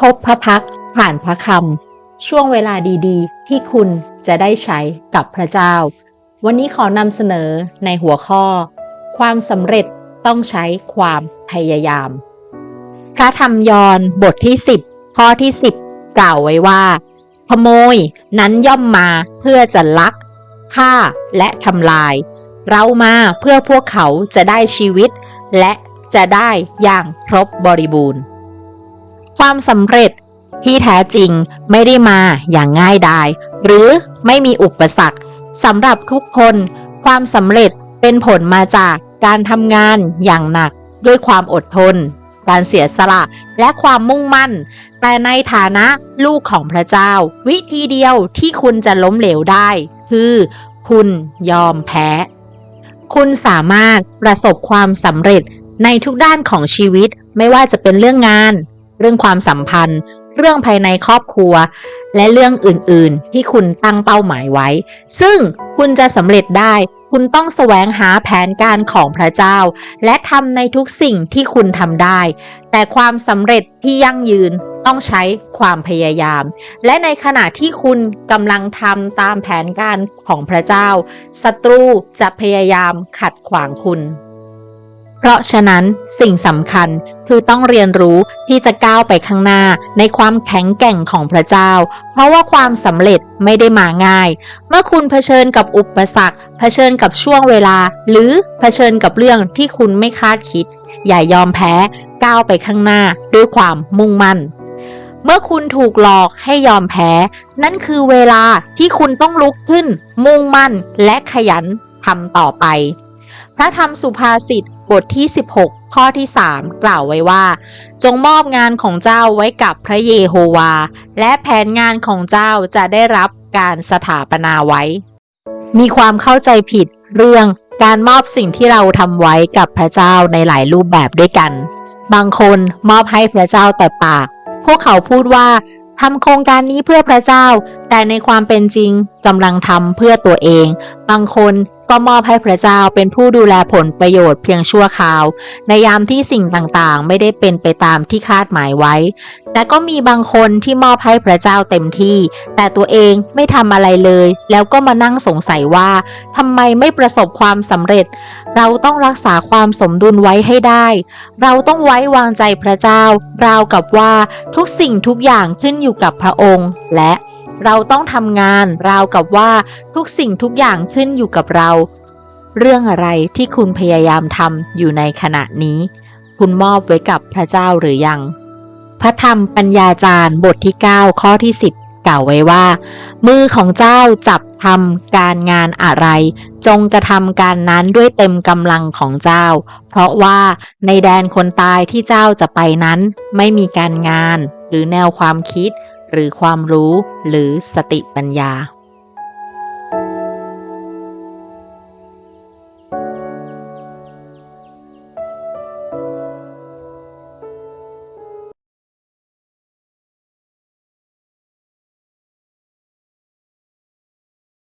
พบพระพักผ่านพระคำช่วงเวลาดีๆ ที่คุณจะได้ใช้กับพระเจ้า วันนี้ขอนำเสนอในหัวข้อ ความสำเร็จต้องใช้ความพยายาม พระธรรมยอห์นบทที่ 10 ข้อที่ 10 กล่าวไว้ว่า ขโมยนั้นย่อมมาเพื่อจะลักฆ่าและทำลาย เรามาเพื่อพวกเขาจะได้ชีวิต และจะได้อย่างครบบริบูรณ์ ความสำเร็จที่แท้จริงไม่ได้มาอย่างง่ายดาย หรือไม่มีอุปสรรคสำหรับทุกคน ความสำเร็จเป็นผลมาจากการทำงานอย่างหนักด้วยความอดทน การเสียสละและความมุ่งมั่น แต่ในฐานะลูกของพระเจ้า วิธีเดียวที่คุณจะล้มเหลวได้ คือ คุณยอมแพ้ คุณสามารถประสบความสำเร็จในทุกด้านของชีวิตไม่ว่าจะเป็นเรื่องงาน เรื่องความสัมพันธ์ เรื่องภายในครอบครัว และเรื่องอื่นๆ ที่คุณตั้งเป้าหมายไว้ ซึ่งคุณจะสำเร็จได้ คุณต้องแสวงหาแผนการของพระเจ้า และทำในทุกสิ่งที่คุณทำได้ แต่ความสำเร็จที่ยั่งยืนต้องใช้ความพยายาม และในขณะที่คุณกำลังทำตามแผนการของพระเจ้าศัตรูจะพยายามขัดขวางคุณ เพราะฉะนั้นสิ่งสำคัญคือต้องเรียนรู้ที่จะก้าวไปข้างหน้าในความแข็งแกร่งของพระเจ้า เพราะว่าความสำเร็จไม่ได้มาง่าย เมื่อคุณเผชิญกับอุปสรรค เผชิญกับช่วงเวลา หรือเผชิญกับเรื่องที่คุณไม่คาดคิด อย่ายอมแพ้ก้าวไปข้างหน้าด้วยความมุ่งมั่น เมื่อคุณถูกหลอกให้ยอมแพ้ นั่นคือเวลาที่คุณต้องลุกขึ้น มุ่งมั่นและขยันทำต่อไป พระธรรมสุภาษิต บทที่ 16 ข้อที่ 3 กล่าวไว้ว่า จงมอบงานของเจ้าไว้กับพระเยโฮวา และแผนงานของเจ้าจะได้รับการสถาปนาไว้ มีความเข้าใจผิดเรื่องการมอบสิ่งที่เราทำไว้กับพระเจ้าในหลายรูปแบบด้วยกัน บางคนมอบให้พระเจ้าแต่ปาก พวกเขาพูดว่าทำโครงการนี้เพื่อพระเจ้า แต่ในความเป็นจริงกำลังทำเพื่อตัวเอง บางคน ก็มอบให้พระเจ้าเป็นผู้ดูแลผลประโยชน์เพียงชั่วคราว ในยามที่สิ่งต่างๆ ไม่ได้เป็นไปตามที่คาดหมายไว้ แต่ก็มีบางคนที่มอบให้พระเจ้าเต็มที่ แต่ตัวเองไม่ทำอะไรเลย แล้วก็มานั่งสงสัยว่าทำไมไม่ประสบความสำเร็จ เราต้องรักษาความสมดุลไว้ให้ได้ เราต้องไว้วางใจพระเจ้า ราวกับว่าทุกสิ่งทุกอย่างขึ้นอยู่กับพระองค์และ เราต้องทำงานราวกับว่าทุกสิ่งทุกอย่างขึ้นอยู่กับเรา เรื่องอะไรที่คุณพยายามทำอยู่ในขณะนี้ คุณมอบไว้กับพระเจ้าหรือยัง พระธรรมปัญญาจารย์บทที่ 9 ข้อที่ 10 กล่าวไว้ว่า มือของเจ้าจับทำการงานอะไร จงกระทำการนั้นด้วยเต็มกำลังของเจ้า เพราะว่าในแดนคนตายที่เจ้าจะไปนั้น ไม่มีการงานหรือแนวความคิด หรือความรู้หรือสติปัญญา